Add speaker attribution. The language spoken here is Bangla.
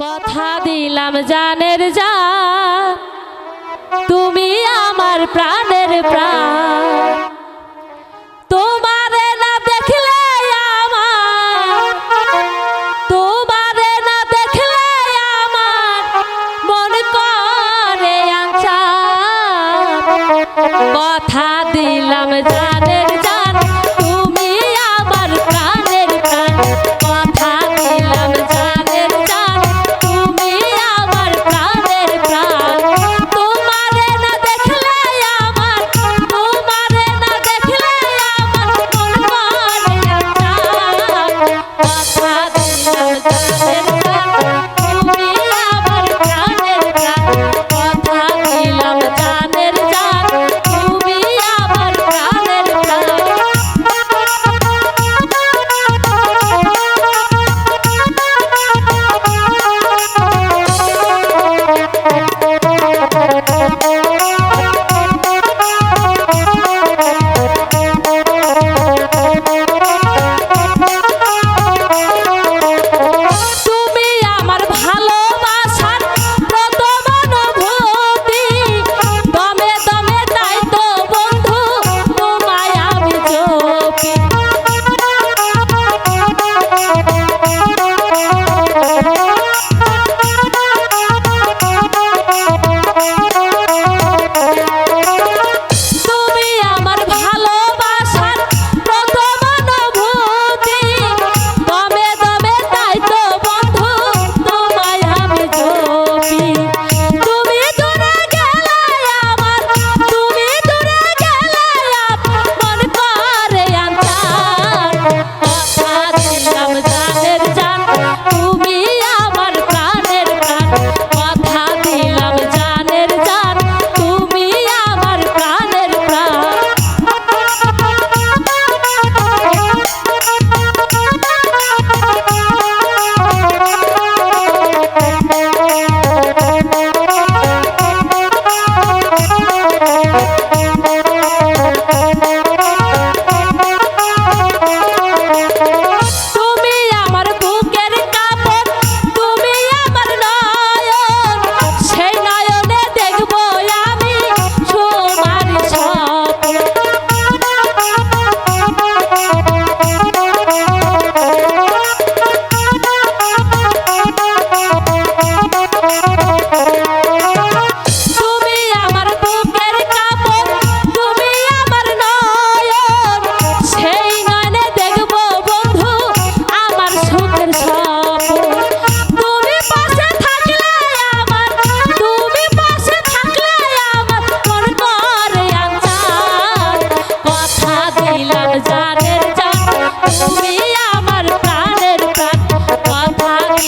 Speaker 1: কথা দিলাম জানের যা তুমি আমার প্রাণের প্রাণ। তোমারে না দেখলে আমার। তোমারে না দেখলে আমার মন করে কথা দিলাম জানে